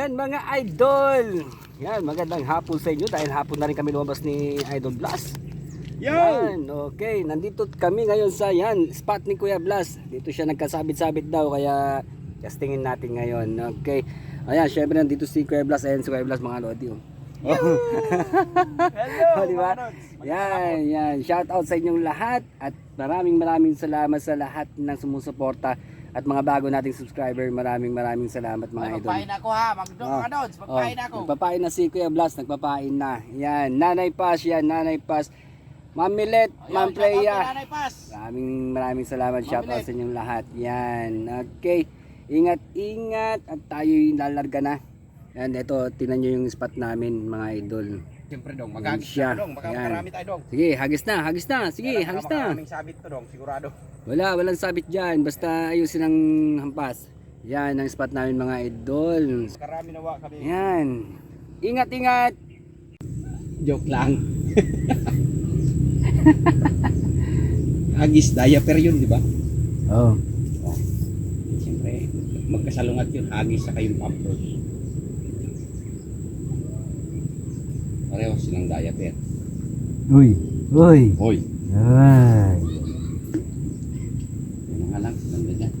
Yan mga idol. Yan, magandang hapon sa inyo dahil hapon na rin kami lumabas ni Idol Blast. Yan, okay. Nandito kami ngayon sa yan, spot ni Kuya Blas. Dito siya nagkasabit-sabit daw kaya testingin natin ngayon. Okay. Ayan, syempre nandito si Kuya Blas. Ayan si Kuya Blas mga lodi. oh. Hello! Oh, di ba? mga Lods. Yan, yan. Shout out sa inyong lahat at maraming maraming salamat sa lahat ng sumusuporta at mga bago nating subscriber. Maraming maraming salamat mga idol. Magpapain ako ha, magdo Ah. mga Lods, magpapain Oh, ako. Nagpapain na si Kuya Blas, nagpapain na. Yan, Nanay Pas, yan, Nanay Pas. Ma'am Milet, Ma'am Paz. Maraming maraming salamat. Shout out sa inyong lahat. Yan. Okay. Ingat, ingat at tayo'y lalarga na. Yan, ito, tinan nyo yung spot namin, mga idol. Siyempre dong, magagis na dong, baka Yan. marami tayo dong. Sige, hagis na, hagis na. Sige, Kaya hagis na. Maraming sabit to dong, sigurado. Wala, walang sabit dyan. Basta ayusin ang hampas. Yan ang spot namin mga idol. Karami nawa kami. Yan. Ingat, ingat. Joke lang. Agis diaper yun, di ba? Oh. Siyempre, magkasalungat yun, agis sa kayong pampers. Pareho silang diaper. Uy, uy. Hoy, Ay. yun nga lang, silang ganyan.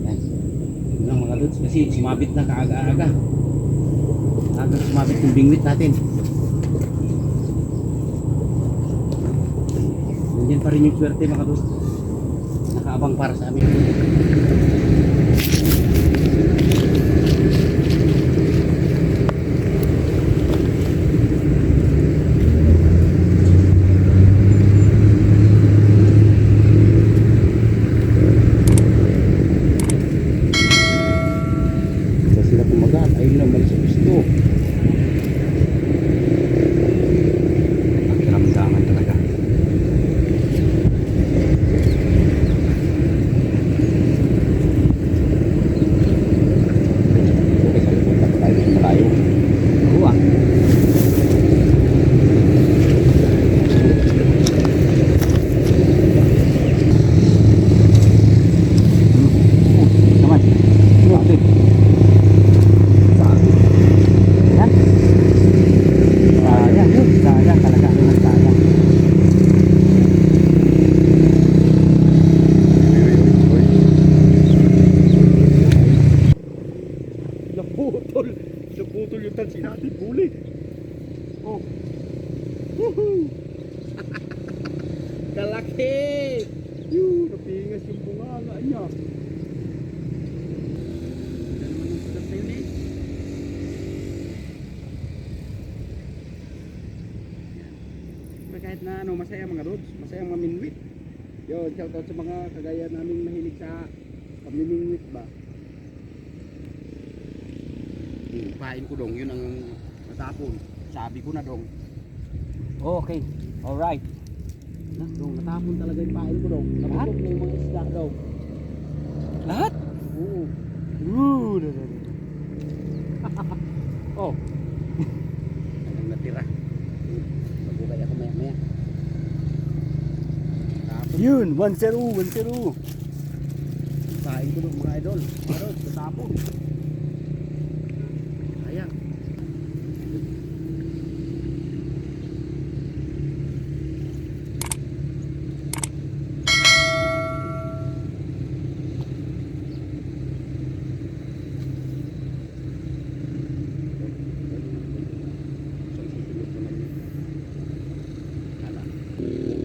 Yan. Mga lods, kasi sumabit na kaaga-aga. Aga sumabit yung bingwit natin. Nandiyan pa rin yung swerte mga lods. Nakaabang para sa amin. Sila kumagat, ayun lang mali sa gusto. Pakiramdaman talaga. Okay, sa punta pa tayo sa malayo. Oo ah. Naman. Grabe. Sabi. Yan. Sayang yun. Sayang talaga. Yun sayang. Naputol. Naputol yung tansi natin. Huli. Oh. Woohoo! Kalaki! Yun, napingas yung bunganga niya. Ganda naman ang sulat na yun eh. Yan. Pero kahit na ano, masaya mga roads, masaya maminwit. Yun, shout out sa mga kagaya naming mahilig sa pamimingwit ba. Hmm, pain ko dong, yun ang natapon. Sabi ko na dong. Okay. Alright. Na, dong, natapon talaga yung pain ko dong. Lahat? Nabusog na yung mga isda daw. Lahat? Yun. 1-0. 1-0. Pain ko dong mga idol. Pero, natapon. Sayang.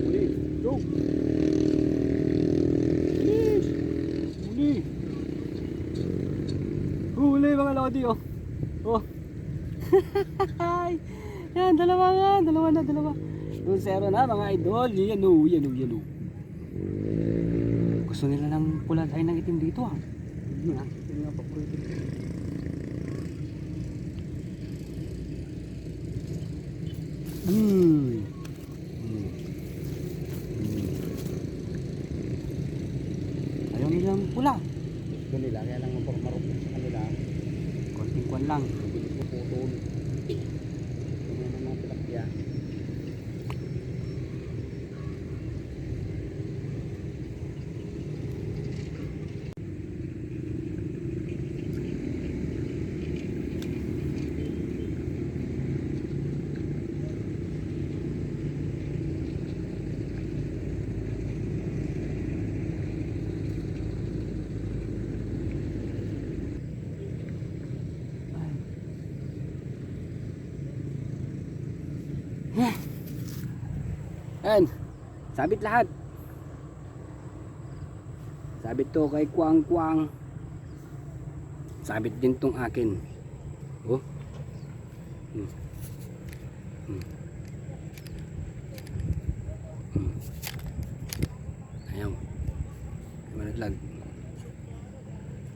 Uli, dong. Huli. Huli mga lodi oh. Oh. yan, dalawa nga. Dalawa na, dalawa. Yung zero na mga idol. Yan o, yan o, yan o. Gusto nila ng pula ay ng itim dito ah. Yan ah. Yan nga, papulitin. Hmm. Hmm. Ayaw nilang pula. Gusto nila, kaya lang mamarok sa kanila. Konting kwan lang. Bilis ko putol. Ano naman mga tilapia. Yan. Sabit lahat. Sabit to kay Kwang Kwang. Sabit din tong akin. Oh. Hmm. Hmm. Hmm. Ayaw.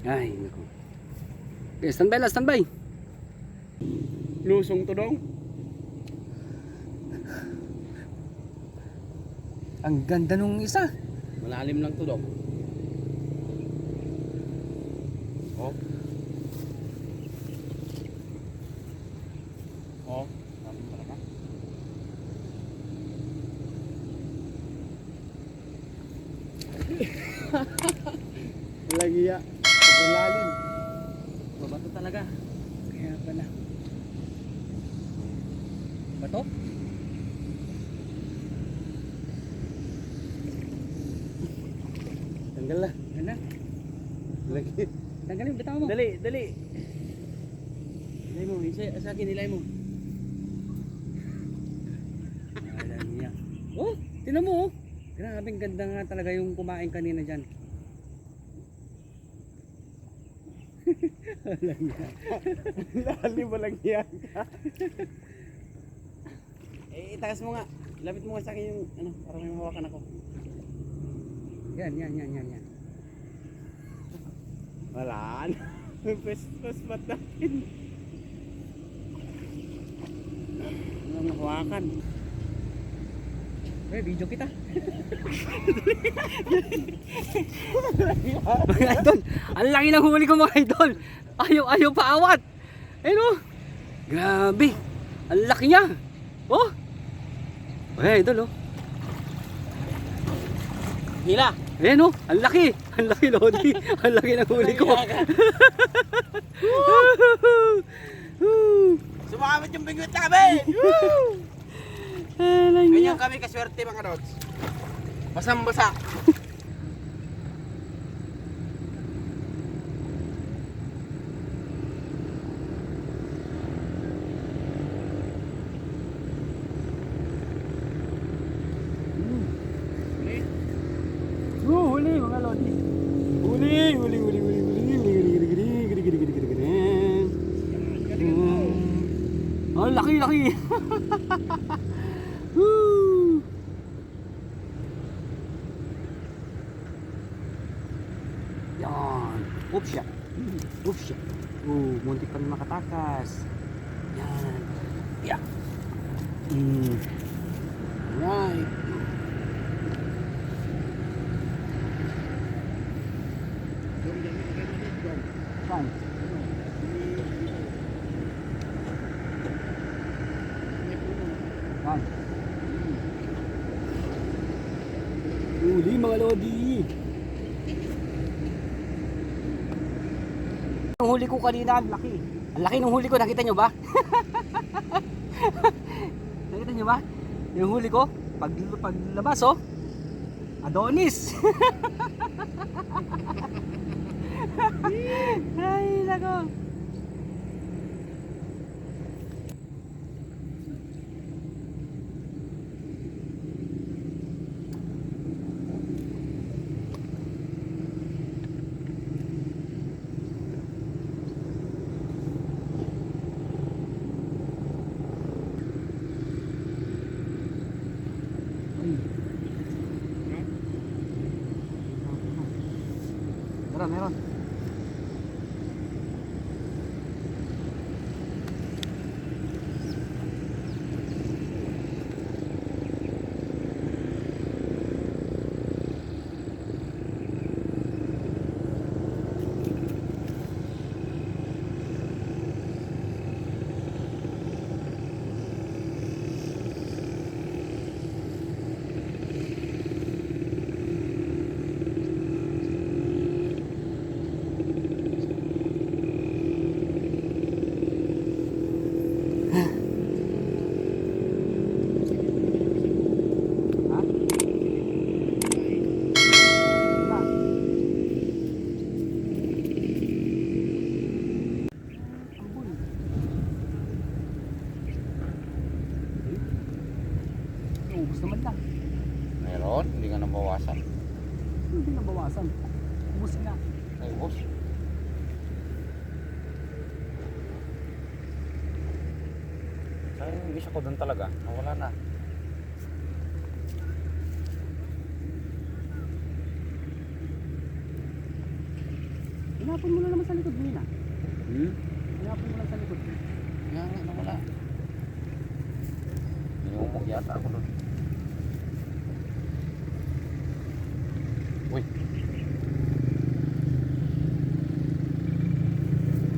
Ay, naku. Okay, standby lang, standby. Lusong to dong. Ang ganda nung isa. Malalim lang to. Oh. Oh. Malalim talaga. Walang iya. Sobrang lalim. Babato talaga. Kaya pala. Bato? Tanggal na. Ganda. Lagi. Tanggalin, bitaw mo. Dali. Ilay mo, isa, sa akin ilay mo. Alam niya. Oh, tinan mo oh. Grabe, ang ganda nga talaga yung kumain kanina dyan. Lalim mo lang yan eh, itaas mo nga. Lapit mo nga sa akin yung, ano, para may mahawakan ako. Yan, yan, yan, yan, yan. Wala na. Pwes, pwes ba't natin? Walang mahawakan. Eh, video kita. mga idol, ang laki ng huli ko mga idol. Ayaw, ayaw paawat. Ayun oh. Grabe. Ang laki niya. Oh. Ay, idol oh. Hila! Ayan oh, ang laki. Ang laki Lodi. ang laki ng huli ko. Sumamit yung bingwit namin! Ganyan kami kaswerte mga rods. Basang laki. Woo. Yan. Oops siya. Oops siya. Oh, muntik rin makatakas. Yan. Yeah. Mm. Right. Saan? Saan? Uli mga lodi. Ang huli ko kanina, ang laki. Ang laki ng huli ko, nakita nyo ba? nakita nyo ba? Yung huli ko, pag, paglabas oh. Adonis. Ay, nako. 没了 Sayang yung isa ko doon talaga. Nawala na. Hinapon mo na naman sa likod mo na. Hmm? Hinapon mo lang sa likod mo. Kaya nga, nawala. Ninumog yata ako doon. Uy.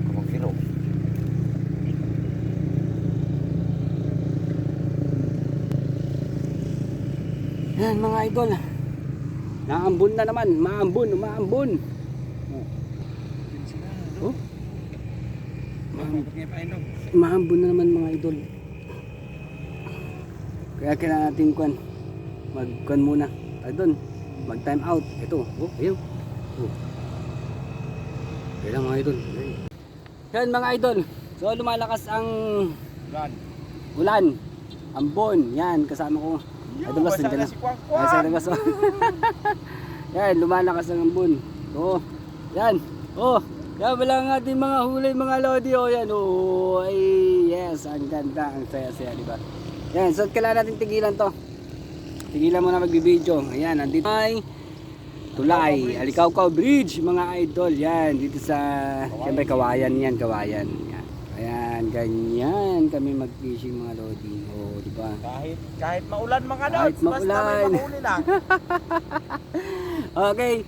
Kumagkiro. Yan mga idol. Naambun na naman. Maambun, umaambun. Oh. Inom? Maambun na naman mga idol. Kaya kailangan natin kwan. Mag-kwan muna. Tayo doon. Mag-time out. Ito. Oh, ayun. Oh. Kailangan mga idol. Yan mga idol. So lumalakas ang Gan. ulan. Ambon. Yan. Kasama ko. Bas, nandiyan na. si Kwang Ay, boss. oh. yan, lumalakas ang ambon. Oh, yan. Oh, yan wala nga ating mga hulay, mga lodi. Oh, yan. Oh, ay, yes. Ang ganda. Ang saya-saya, di ba? Yan, so kailangan natin tigilan to. Tigilan mo na magbibideo. Ayan, nandito ay Tulay, Alikawkaw Bridge, mga idol. Yan, dito sa, siyempre, kawayan yan, kawayan. Yan. Ayan, ganyan kami mag-fishing mga lodi. Oh, di ba? Kahit kahit maulan mga dots, basta may maulan. mahuli lang. Okay.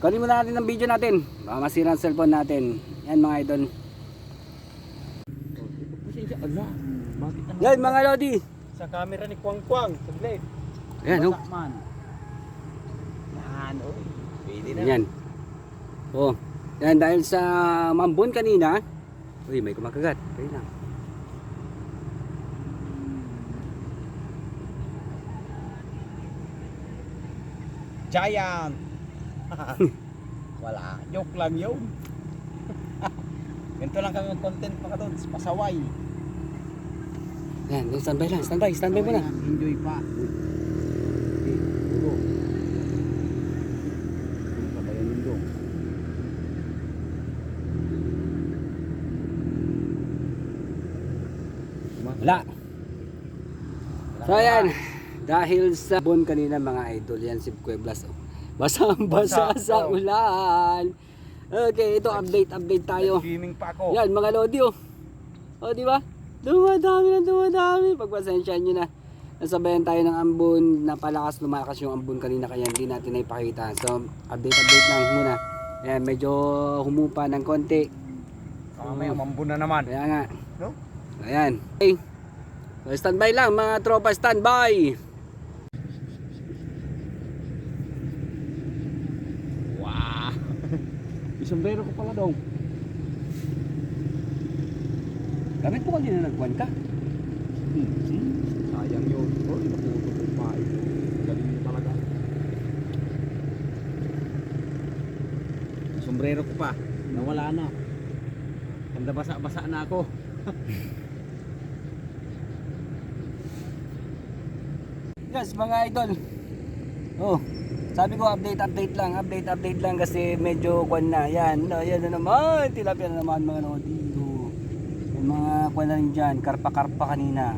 Kunin muna natin ang video natin. Baka masira ang cellphone natin. Yan mga idol. Ala, bakit ang Yan mga lodi. sa camera ni Kwang Kwang, saglit. Yan oh. Man. Yan, oy. Pwede na. Yan. Oh. Yan dahil sa mambon kanina. Uy, may kumakagat. Kaya lang. Giant. Wala, joke lang yun. Ganito lang kami mag-content mga dods, pasaway. Yan, standby lang. Standby, standby muna. Enjoy pa. Wala. So yan. Dahil sa bon kanina mga idol, yan si Pueblas. Oh. Basang basa sa oh. ulan. Okay, ito update update tayo. Swimming pa ako. Yan, mga lodi oh. O, di ba? Dumadami na dumadami. Pagpasensyahan nyo na. Nasabayan tayo ng ambon. Napalakas, lumalakas yung ambon kanina kaya hindi natin naipakita. So, update update lang muna. Ayan, medyo humupa ng konti. Mamaya mambo na naman. Kaya nga. No? Ayan. Okay. Standby lang mga tropa, standby. Wow. Isombrero ko pala daw. Gamit mo kanina nagwan ka. Hmm. Sayang yun. Oy, naputo ko pa. Galing mo talaga. Sombrero ko pa. Nawala na. Kanda basa-basa na ako. Yes, mga idol. Oh, sabi ko update update lang, update update lang kasi medyo kwan na. Yan, no, yan na naman, tilapia na naman mga lodi. Oh. May mga kwan na rin dyan, karpa-karpa kanina.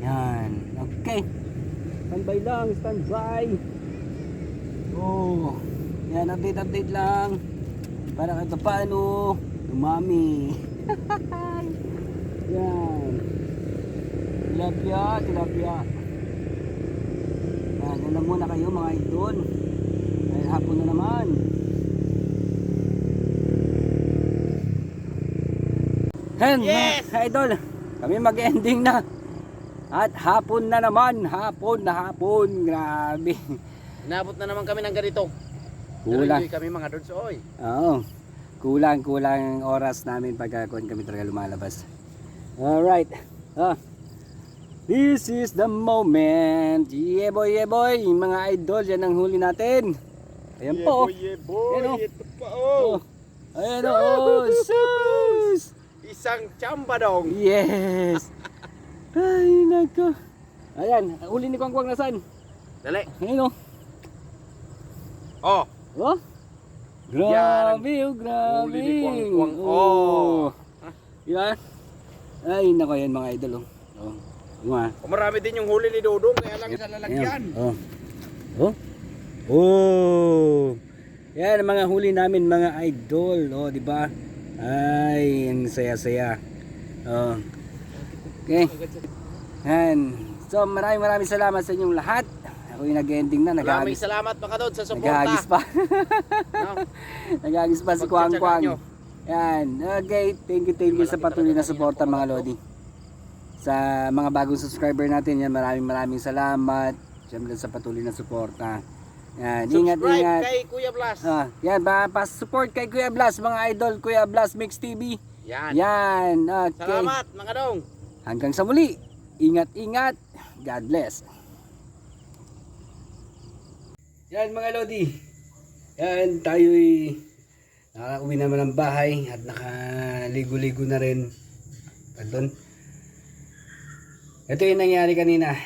Yan, okay. Standby lang, standby. Oh, yan, update update lang. Para kahit paano, umami. yan. Tilapia, tilapia. Muna kayo mga idol. Dahil hapon na naman. Hen, Yes! mga idol. Kami mag-ending na. At hapon na naman. Hapon na hapon. Grabe. Inabot na naman kami ng ganito. Kulang. Kami mga dods. Oy. Oo. Kulang, kulang ang oras namin pagka kung kami talaga lumalabas. Alright. Ah. This is the moment. Yeah boy, yeah boy. Mga idol, yan ang huli natin. Ayan po. Yeah boy, Ayan, oh. Ito pa oh. Oh. Ayan o. Oh. Sus! Isang chamba dong. Yes. Ay, nako. Ayan, huli ni Kwang Kwang nasan? Dali. Ayun o. Oh, Oh. Grabe, oh, grabe. Huli ni Kwang-Kwang. Oh. Yan. Ay, nako yan mga idol. Oh. Oh. Yung ah. marami din yung huli ni Dodong, kaya lang sa lalagyan. Oh. Oh. Oh. Yan ang mga huli namin mga idol, oh, di ba? Ay, ang saya-saya. Oh. Okay. Yan. So, maraming maraming salamat sa inyong lahat. Ako yung nag-ending na, Maraming nag-agis, salamat mga Dod sa nag-agis suporta. pa. No? nag-agis pa si Kwang. nyo. Yan. Okay, thank you, thank you sa patuloy na suporta mga Lodi. Sa mga bagong subscriber natin, yan, maraming maraming salamat. Siyempre sa patuloy na suporta. Yan, ingat, Subscribe ingat. kay Kuya Blas. Ah, yan, ba, pa-support kay Kuya Blas, mga idol, Kuya Blas Mix TV. Yan. Yan, okay. Salamat mga Dong. Hanggang sa muli. Ingat, ingat. God bless. Yan mga Lodi. Yan, tayo'y nakauwi naman ng bahay at nakaligo-ligo na rin. Pardon. Ito yung nangyari kanina.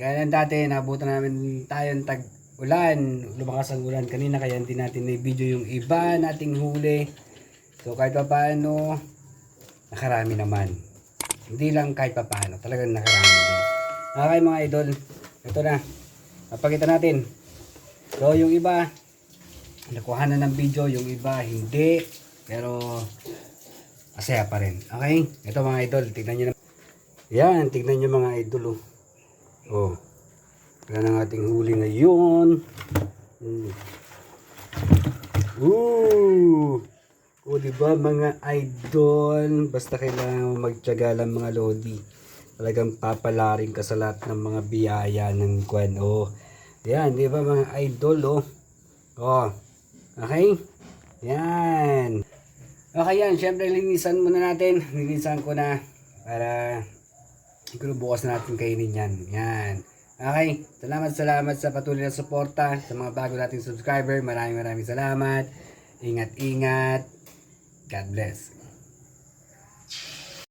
Gaya ng dati, nabutan namin tayo ng tag-ulan. Lumakas ang ulan kanina kaya hindi natin na-video yung iba nating huli. So kahit pa paano, nakarami naman. Hindi lang kahit pa paano, talagang nakarami din. Okay mga idol, ito na. Napakita natin. So yung iba, nakuha na ng video, yung iba hindi. Pero masaya pa rin. Okay? Ito mga idol, tignan nyo na. Yan, tignan nyo mga idol. Oh. oh. Yan ang ating huli ngayon. Mm. Ooh! O di ba mga idol, basta kailangan mo magtiyaga lang mga lodi. Talagang papalarin ka sa lahat ng mga biyaya ng kwan. O, yan, di ba mga idol, oh. Oh, okay? Yan. Okay yan, syempre linisan muna natin. Linisan ko na para siguro bukas na natin kainin yan. Yan. Okay, salamat salamat sa patuloy na suporta sa mga bago nating subscriber. Maraming maraming salamat. Ingat-ingat. God bless.